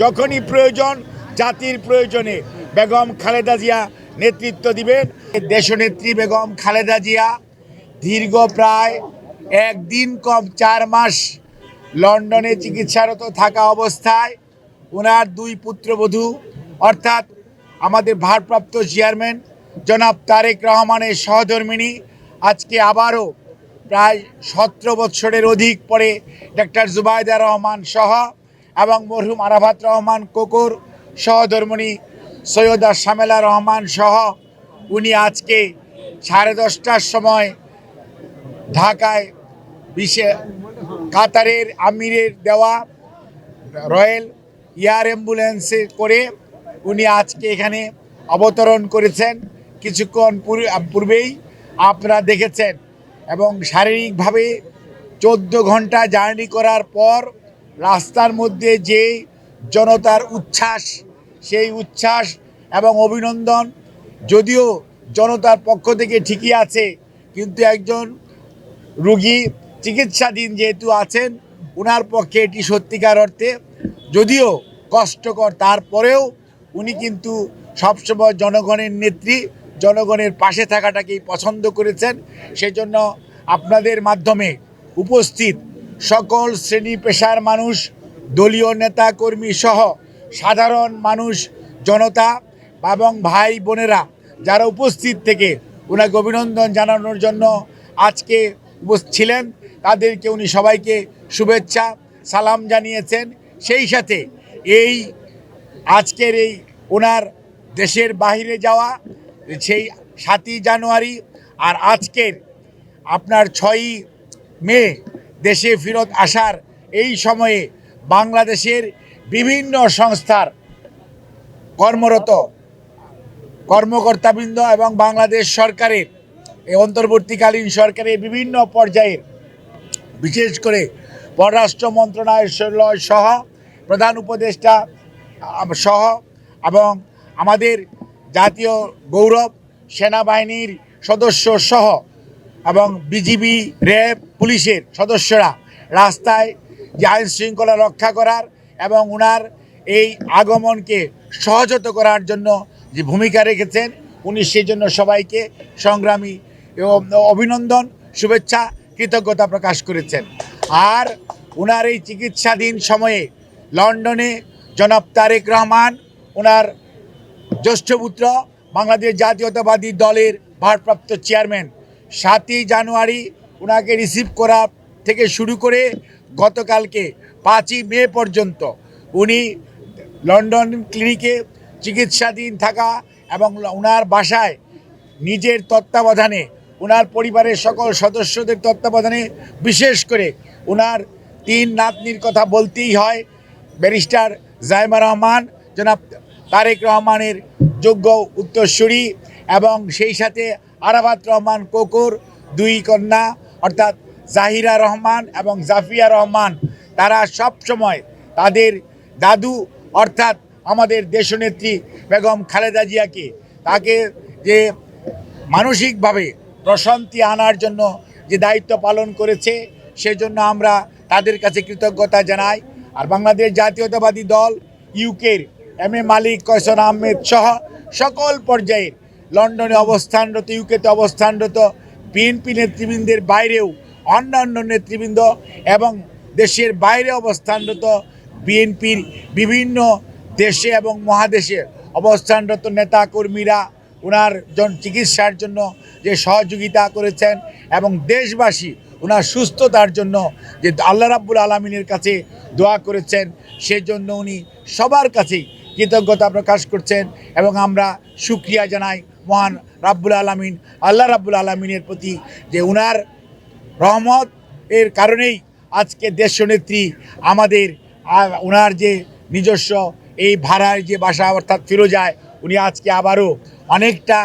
যখনই প্রয়োজন, জাতির প্রয়োজনে বেগম খালেদা জিয়া নেতৃত্ব দিবেন। দেশনেত্রী বেগম খালেদা জিয়া দীর্ঘ প্রায় একদিন কম চার মাস লন্ডনে চিকিৎসারত থাকা অবস্থায় ওনার দুই পুত্রবধূ, অর্থাৎ আমাদের ভারপ্রাপ্ত চেয়ারম্যান জনাব তারেক রহমানের সহধর্মিণী, আজকে আবারও প্রায় সতেরো বৎসরের অধিক পরে ডাক্তার জুবায়দা রহমান সহ এবং মরহুম আরাফাত রহমান কোকর সহধর্মিণী সৈয়দা শামেলা রহমান সহ উনি আজকে সাড়ে দশটার সময় ঢাকায় বিশে কাতারের আমিরের দেওয়া রয়্যাল এয়ার অ্যাম্বুলেন্সে করে উনি আজকে এখানে অবতরণ করেছেন। কিছুক্ষণ পূর্বেই আপনারা দেখেছেন এবং শারীরিকভাবে চোদ্দ ঘণ্টা জার্নি করার পর রাস্তার মধ্যে যে জনতার উচ্ছ্বাস, সেই উচ্ছ্বাস এবং অভিনন্দন যদিও জনতার পক্ষ থেকে ঠিকই আছে, কিন্তু একজন রুগী চিকিৎসাধীন যেহেতু আছেন ওনার পক্ষে এটি সত্যিকার অর্থে যদিও কষ্টকর। তারপরেও উনি কিন্তু সবসময় জনগণের নেত্রী, জনগণের পাশে থাকাটাকেই পছন্দ করেছেন। সেজন্য আপনাদের মাধ্যমে উপস্থিত সকল শ্রেণি পেশার মানুষ, দলীয় নেতা কর্মী সহ সাধারণ মানুষ, জনতা এবং ভাই বোনেরা যারা উপস্থিত থেকে ওনাকে অভিনন্দন জানানোর জন্য আজকে ছিলেন, তাদেরকে উনি সবাইকে শুভেচ্ছা, সালাম জানিয়েছেন। সেই সাথে এই আজকের এই ওনার দেশের বাইরে যাওয়া, সেই সাতই জানুয়ারি আর আজকের আপনার ছয়ই মে দেশে ফেরত আসার এই সময়ে বাংলাদেশের বিভিন্ন সংস্থার কর্মরত কর্মকর্তাবৃন্দ এবং বাংলাদেশ সরকারের অন্তর্বর্তীকালীন সরকারের বিভিন্ন পর্যায়ের, বিশেষ করে পররাষ্ট্র মন্ত্রণালয় সহ, প্রধান উপদেষ্টা সহ এবং আমাদের জাতীয় গৌরব সেনাবাহিনীর সদস্য সহ এবং বিজিবি র্যাব, পুলিশের সদস্যরা রাস্তায় যে আইন শৃঙ্খলা রক্ষা করার এবং ওনার এই আগমনকে সহজত করার জন্য যে ভূমিকা রেখেছেন, উনি সেই জন্য সবাইকে সংগ্রামী অভিনন্দন, শুভেচ্ছা, কৃতজ্ঞতা প্রকাশ করেছেন। আর ওনার এই চিকিৎসাধীন সময়ে লন্ডনে জনাব তারেক রহমান ওনার জ্যেষ্ঠ পুত্র, বাংলাদেশ জাতীয়তাবাদী দলের ভারপ্রাপ্ত চেয়ারম্যান সাতই জানুয়ারি ওনাকে রিসিভ করা থেকে শুরু করে গতকালকে পাঁচই মে পর্যন্ত উনি লন্ডন ক্লিনিকে চিকিৎসাধীন থাকা এবং ওনার বাসায় নিজের তত্ত্বাবধানে ওনার পরিবারের সকল সদস্যদের তত্ত্বাবধানে বিশেষ করে ওনার তিন নাতনির কথা বলতেই হয়, ব্যারিস্টার জাইমা রহমান, জনাব তারেক রহমানের যোগ্য উত্তরসূরি এবং সেই সাথে আরাফাত রহমান কোকর, দুই কন্যা, অর্থাৎ জাহিরা রহমান এবং জাফিয়া রহমান, তারা সব সময় তাদের দাদু, অর্থাৎ আমাদের দেশনেত্রী বেগম খালেদা জিয়াকে তাকে যে মানসিকভাবে প্রশান্তি আনার জন্য যে দায়িত্ব পালন করেছে, সেজন্য আমরা তাদের কাছে কৃতজ্ঞতা জানাই। আর বাংলাদেশ জাতীয়তাবাদী দল, ইউকের এম এ মালিক কয়সন আহমেদ সহ সকল পর্যায়ের লন্ডনে অবস্থানরত, ইউকেতে অবস্থানরত বিএনপি নেতৃবৃন্দের বাইরেও অন্যান্য নেতৃবৃন্দ এবং দেশের বাইরে অবস্থানরত বিএনপির বিভিন্ন দেশে এবং মহাদেশে অবস্থানরত নেতা কর্মীরা ওনার জন চিকিৎসার জন্য যে সহযোগিতা করেছেন এবং দেশবাসী ওনার সুস্থতার জন্য যে আল্লাহ রাব্বুল আলমিনের কাছে দোয়া করেছেন, সেজন্য উনি সবার কাছেই কৃতজ্ঞতা প্রকাশ করছেন এবং আমরা সুক্রিয়া জানাই মহান রাব্বুল আলমিন, আল্লাহ রাব্বুল আলমিনের প্রতি যে উনার রহমত এর কারণেই আজকে দেশনেত্রী আমাদের ওনার যে নিজস্ব এই ভাড়ার যে বাসা অর্থাৎ ফিরোজায়, উনি আজকে আবারও অনেকটা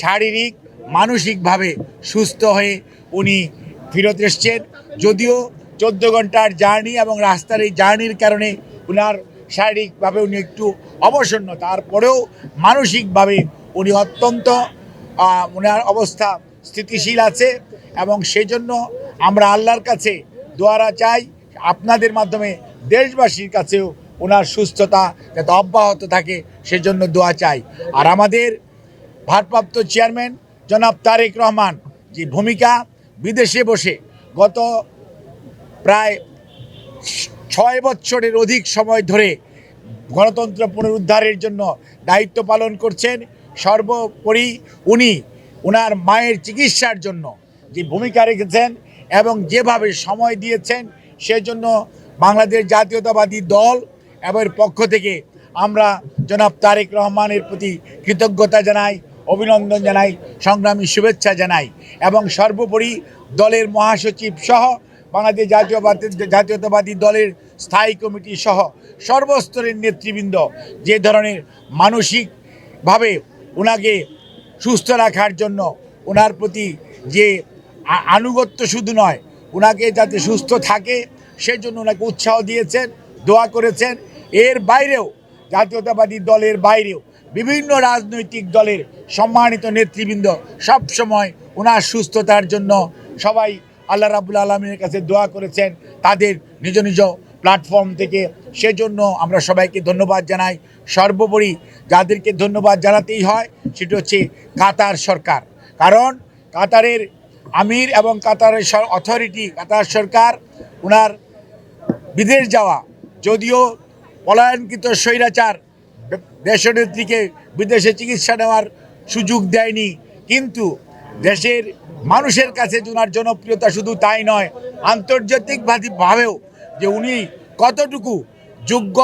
শারীরিক, মানসিকভাবে সুস্থ হয়ে উনি ফেরত এসছেন। যদিও চোদ্দ ঘণ্টার জার্নি এবং রাস্তার এই জার্নির কারণে ওনার শারীরিকভাবে উনি একটু অবসন্ন, তারপরেও মানসিকভাবে উনি অত্যন্ত ওনার অবস্থা স্থিতিশীল আছে এবং সেজন্য আমরা আল্লাহর কাছে দোয়ারা চাই, আপনাদের মাধ্যমে দেশবাসীর কাছেও ওনার সুস্থতা যাতে অব্যাহত থাকে সেজন্য দোয়া চাই। আর আমাদের ভারপ্রাপ্ত চেয়ারম্যান জনাব তারেক রহমান যে ভূমিকা বিদেশে বসে গত প্রায় ছয় বছরের অধিক সময় ধরে গণতন্ত্র পুনরুদ্ধারের জন্য দায়িত্ব পালন করছেন। সর্বোপরি উনি ওনার মায়ের চিকিৎসার জন্য যে ভূমিকা রেখেছেন এবং যেভাবে সময় দিয়েছেন সেজন্য বাংলাদেশ জাতীয়তাবাদী দল এবং পক্ষ থেকে আমরা জনাব তারেক রহমানের প্রতি কৃতজ্ঞতা জানাই, অভিনন্দন জানাই, সংগ্রামী শুভেচ্ছা জানাই এবং সর্বোপরি দলের মহাসচিব সহ বাংলাদেশ জাতীয়বাদী জাতীয়তাবাদী দলের স্থায়ী কমিটি সহ সর্বস্তরের নেতৃবৃন্দ যে ধরনের মানসিকভাবে ওনাকে সুস্থ রাখার জন্য ওনার প্রতি যে আনুগত্য শুধু নয় ওনাকে যাতে সুস্থ থাকে সেজন্য ওনাকে উৎসাহ দিয়েছেন, দোয়া করেছেন। এর বাইরেও জাতীয়তাবাদী দলের বাইরেও বিভিন্ন রাজনৈতিক দলের সম্মানিত নেতৃবৃন্দ সব সময় ওনার সুস্থতার জন্য সবাই আল্লাহ রাবুল আলমীর কাছে দোয়া করেছেন তাদের নিজ নিজ প্ল্যাটফর্ম থেকে। সেজন্য আমরা সবাইকে ধন্যবাদ জানাই। সর্বোপরি যাদেরকে ধন্যবাদ জানাতেই হয়, সেটা হচ্ছে কাতার সরকার। কারণ কাতারের আমির এবং কাতারের অথরিটি কাতার সরকার ওনার বিদেশ যাওয়া, যদিও পলায়নকৃত স্বৈরাচার দেশনেত্রীকে বিদেশে চিকিৎসা নেওয়ার সুযোগ দেয়নি, কিন্তু দেশের মানুষের কাছে ওনার জনপ্রিয়তা শুধু তাই নয় আন্তর্জাতিকভাবেও যে উনি কতটুকু যোগ্য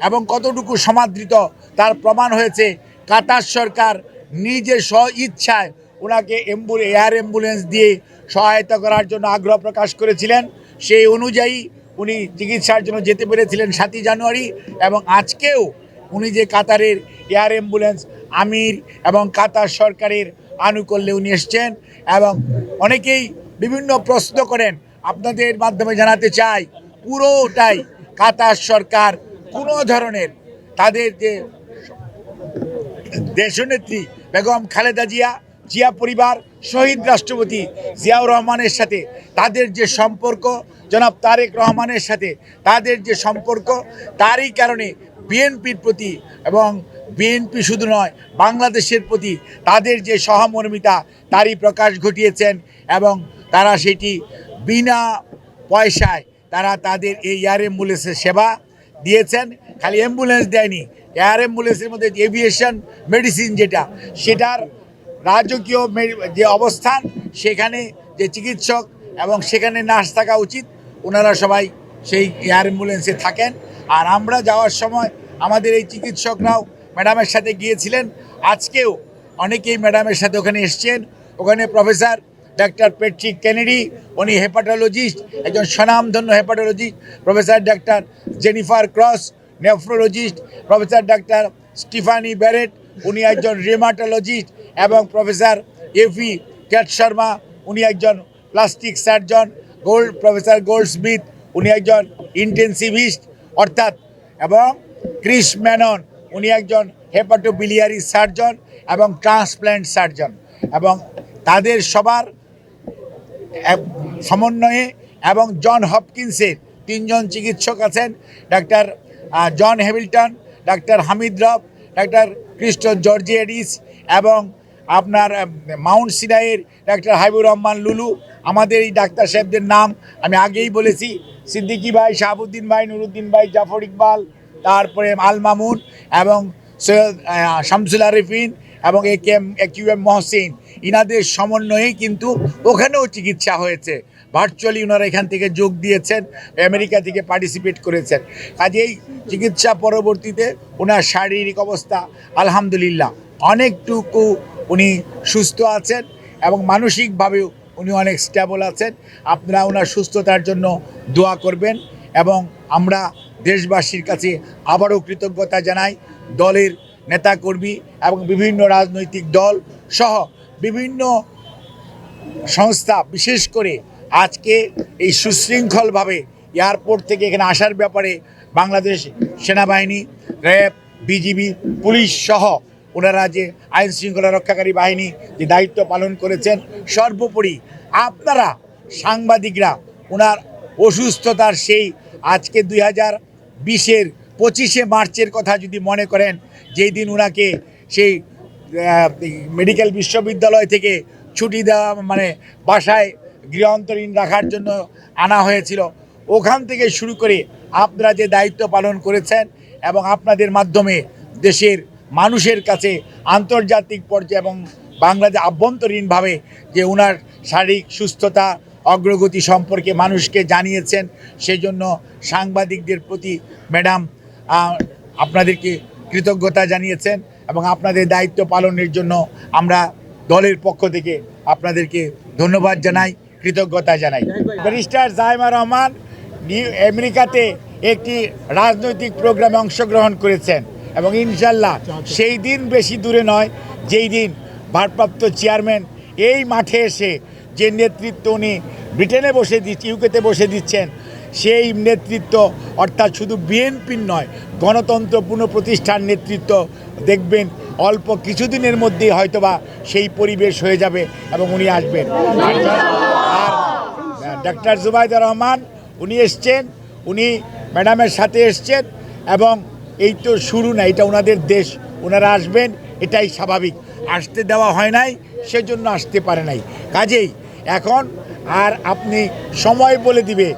এবং কতটুকু সমাদৃত, তার প্রমাণ হয়েছে কাতার সরকার নিজের স্ব ইচ্ছায় ওনাকে এম্বু এয়ার অ্যাম্বুলেন্স দিয়ে সহায়তা করার জন্য আগ্রহ প্রকাশ করেছিলেন। সেই অনুযায়ী উনি চিকিৎসার জন্য যেতে পেরেছিলেন সাতই জানুয়ারি এবং আজকেও উনি যে কাতারের এয়ার অ্যাম্বুলেন্স, আমির এবং কাতার সরকারের আনুকূল্যে উনি এসছেন এবং অনেকেই বিভিন্ন প্রশ্ন করেন, আপনাদের মাধ্যমে জানাতে চাই, পুরোটাই কাতার সরকার কোনো ধরনের তাদের যে দেশনেত্রী বেগম খালেদা জিয়া জিয়া পরিবার, শহীদ রাষ্ট্রপতি জিয়াউর রহমানের সাথে তাদের যে সম্পর্ক, জনাব তারেক রহমানের সাথে তাদের যে সম্পর্ক, তারই কারণে বিএনপির প্রতি এবং বিএনপি শুধু নয়, বাংলাদেশের প্রতি তাদের যে সহমর্মিতা, তারই প্রকাশ ঘটিয়েছেন এবং তারা সেটি বিনা পয়সায় তারা তাদের এই এয়ার অ্যাম্বুলেন্সের সেবা দিয়েছেন। খালি অ্যাম্বুলেন্স দেয়নি এয়ার অ্যাম্বুলেন্সের মধ্যে এভিয়েশন মেডিসিন যেটা, সেটার রাজকীয় যে অবস্থান, সেখানে যে চিকিৎসক এবং সেখানে নার্স থাকা উচিত, ওনারা সবাই সেই এয়ার অ্যাম্বুলেন্সে থাকেন। আর আমরা যাওয়ার সময় আমাদের এই চিকিৎসকরাও ম্যাডামের সাথে গিয়েছিলেন। আজকেও অনেকেই ম্যাডামের সাথে ওখানে এসছেন। ওখানে প্রফেসর ডাক্তার পেট্রিক কেনেডি, উনি হেপাটোলজিস্ট, একজন স্বনামধন্য hepatologist, professor doctor Jennifer Cross, nephrologist, professor doctor Stephanie Barrett, উনি একজন রেমাটোলজিস্ট এবং প্রফেসর এফি ক্যাট শর্মা, উনি একজন plastic surgeon Gold professor Gold Smith উনি একজন ইন্টেন্সিভিস্ট, অর্থাৎ, এবং ক্রিস ম্যানন। উনি একজন হেপাটোবিলিয়ারি সার্জন এবং ট্রান্সপ্ল্যান্ট সার্জন এবং তাদের সবার সমন্বয়ে এবং জন হপকিন্সের তিনজন চিকিৎসক আছেন, doctor John Hamilton, doctor Hamid Rab, doctor Kristen Georgiades এবং আপনার মাউন্ট সিনাইয়ের ডাক্তার হাবিবুর রহমান লুলু। আমাদের এই ডাক্তার সাহেবদের নাম আমি আগেই বলেছি। সিদ্দিকি ভাই, শাহাবুদ্দিন ভাই, নুরুদ্দিন ভাই, জাফর ইকবাল তারপরে আল মামুন এবং সৈয়দ শামসুল আরিফিন এবং A K M Q M Mohsin. ইনাদের সমন্বয়েই কিন্তু ওখানেও চিকিৎসা হয়েছে। ভার্চুয়ালি ওনারা এখান থেকে যোগ দিয়েছেন, আমেরিকা থেকে পার্টিসিপেট করেছেন। কাজেই চিকিৎসা পরবর্তীতে ওনার শারীরিক অবস্থা আলহামদুলিল্লাহ অনেকটুকু উনি সুস্থ আছেন এবং মানসিকভাবেও উনি অনেক স্টেবল আছেন। আপনারা ওনার সুস্থতার জন্য দোয়া করবেন এবং আমরা দেশবাসীর কাছে আবারও কৃতজ্ঞতা জানাই। দলের নেতাকর্মী এবং বিভিন্ন রাজনৈতিক দল সহ বিভিন্ন সংস্থা, বিশেষ করে আজকে এই সুশৃঙ্খলভাবে এয়ারপোর্ট থেকে এখানে আসার ব্যাপারে বাংলাদেশ সেনাবাহিনী, র্যাব, বিজিবি, পুলিশ সহ ওনারা যে আইন শৃঙ্খলা রক্ষাকারী বাহিনী যে দায়িত্ব পালন করেছেন, সর্বোপরি আপনারা সাংবাদিকরা ওনার অসুস্থতার সেই আজকে দুই হাজার বিশের, পঁচিশে মার্চের কথা যদি মনে করেন, যেই দিন ওনাকে সেই মেডিকেল বিশ্ববিদ্যালয় থেকে ছুটি দেওয়া মানে বাসায় গৃহান্তরীণ রাখার জন্য আনা হয়েছিল, ওখান থেকে শুরু করে আপনারা যে দায়িত্ব পালন করেছেন এবং আপনাদের মাধ্যমে দেশের মানুষের কাছে আন্তর্জাতিক পর্যায়ে এবং বাংলাদেশ আভ্যন্তরীণভাবে যে ওনার শারীরিক সুস্থতা অগ্রগতি সম্পর্কে মানুষকে জানিয়েছেন। সেজন্য সাংবাদিকদের প্রতি ম্যাডাম আপনাদেরকে কৃতজ্ঞতা জানিয়েছেন এবং আপনাদের দায়িত্ব পালনের জন্য আমরা দলের পক্ষ থেকে আপনাদেরকে ধন্যবাদ জানাই, কৃতজ্ঞতা জানাই। ব্যারিস্টার জাইমা রহমান নিউ আমেরিকাতে একটি রাজনৈতিক প্রোগ্রামে অংশগ্রহণ করেছেন এবং ইনশাল্লাহ সেই দিন বেশি দূরে নয়, যেই দিন ভারপ্রাপ্ত চেয়ারম্যান এই মাঠে এসে যে নেতৃত্ব উনি ব্রিটেনে বসে দিচ্ছে ইউকেতে বসে দিচ্ছেন, সেই নেতৃত্ব, অর্থাৎ শুধু বিএনপির নয় গণতন্ত্র পুনঃপ্রতিষ্ঠার নেতৃত্ব দেখবেন অল্প কিছুদিনের মধ্যেই হয়তোবা সেই পরিবেশ হয়ে যাবে এবং উনি আসবেন। আর ডাক্তার জুবাইদা রহমান, উনি এসছেন, উনি ম্যাডামের সাথে এসছেন এবং এই তো শুরু না, এটা ওনাদের দেশ ওনারা আসবেন, এটাই স্বাভাবিক। আসতে দেওয়া হয় নাই, সেজন্য আসতে পারে নাই। কাজেই এখন, আর আপনি সময় বলে দিবে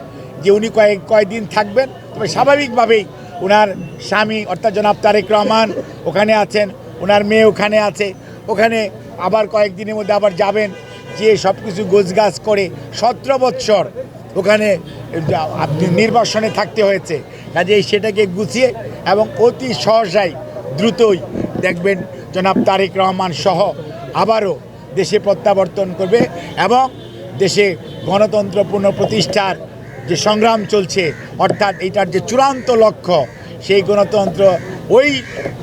যে উনি কয়েক কয়েকদিন থাকবেন। তবে স্বাভাবিকভাবেই ওনার স্বামী, অর্থাৎ জনাব তারেক রহমান ওখানে আছেন ওনার মেয়ে ওখানে আছে। ওখানে আবার কয়েকদিনের মধ্যে আবার যাবেন, যে সব কিছু গোছগাছ করে সতেরো বৎসর ওখানে আপনি নির্বাসনে থাকতে হয়েছে। কাজেই সেটাকে গুছিয়ে এবং অতি সহসায় দ্রুতই দেখবেন জনাব তারেক রহমান সহ আবারও দেশে প্রত্যাবর্তন করবে এবং দেশে গণতন্ত্র পুনঃপ্রতিষ্ঠার যে সংগ্রাম চলছে, অর্থাৎ এটার যে চূড়ান্ত লক্ষ্য, সেই গণতন্ত্র ওই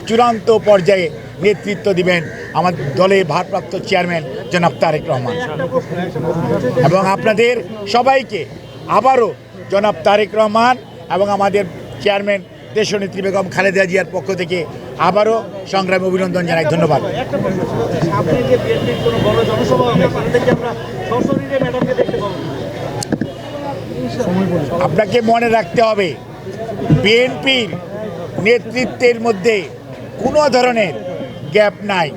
চূড়ান্ত পর্যায়ে নেতৃত্ব দিবেন আমার দলের ভারপ্রাপ্ত চেয়ারম্যান জনাব তারেক রহমান। এবং আপনাদের সবাইকে আবারও জনাব তারেক রহমান এবং আমাদের চেয়ারম্যান দেশনেত্রী বেগম খালেদা জিয়ার পক্ষ থেকে আবারও সংগ্রামে অভিনন্দন জানাই ধন্যবাদ। আপনাকে মনে রাখতে হবে বিএনপির নেতৃত্বের মধ্যে কোনো ধরনের গ্যাপ নাই।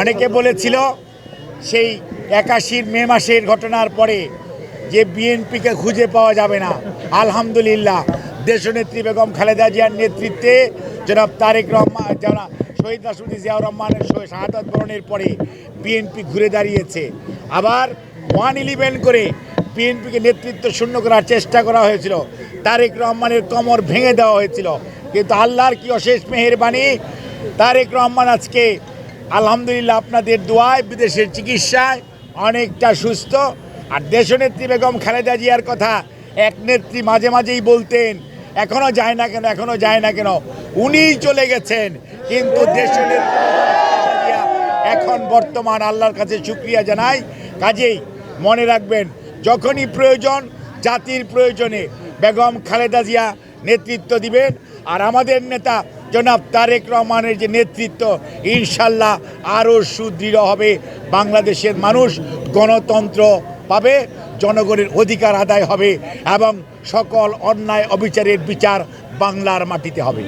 অনেকে বলেছিল সেই একাশির মে মাসের ঘটনার পরে যে বিএনপিকে খুঁজে পাওয়া যাবে না আলহামদুলিল্লাহ। দেশনেত্রী বেগম খালেদা জিয়ার নেতৃত্বে জনাব তারেক রহমান, যারা শহীদ রাষ্ট্রপতি জিয়াউর রহমানের শাহাদত বরণের পরে বিএনপি ঘুরে দাঁড়িয়েছে। আবার ওয়ান ইলেভেন করে বিএনপিকে নেতৃত্ব শূন্য করার চেষ্টা করা হয়েছিল। তারেক রহমানের কমর ভেঙে দেওয়া হয়েছিল। কিন্তু আল্লাহর কি অশেষ মেহেরবানি? তারেক রহমান আজকে আলহামদুলিল্লাহ আপনাদের দোয়ায়, বিদেশের চিকিৎসায় অনেকটা সুস্থ। আর দেশনেত্রী বেগম খালেদা জিয়ার কথা এক নেত্রী মাঝে মাঝেই বলতেন এখনও যায় না কেন, এখনও যায় না কেন? উনিই চলে গেছেন, কিন্তু দেশের এখন বর্তমান আল্লাহর কাছে শুক্রিয়া জানাই। কাজেই মনে রাখবেন, যখনই প্রয়োজন, জাতির প্রয়োজনে বেগম খালেদা জিয়া নেতৃত্ব দিবেন, আর আমাদের নেতা জনাব তারেক রহমানের যে নেতৃত্ব, ইনশাল্লাহ আরও সুদৃঢ় হবে। বাংলাদেশের মানুষ গণতন্ত্র পাবে জনগণের অধিকার আদায় হবে এবং সকল অন্যায় অবিচারের বিচার বাংলার মাটিতে হবে।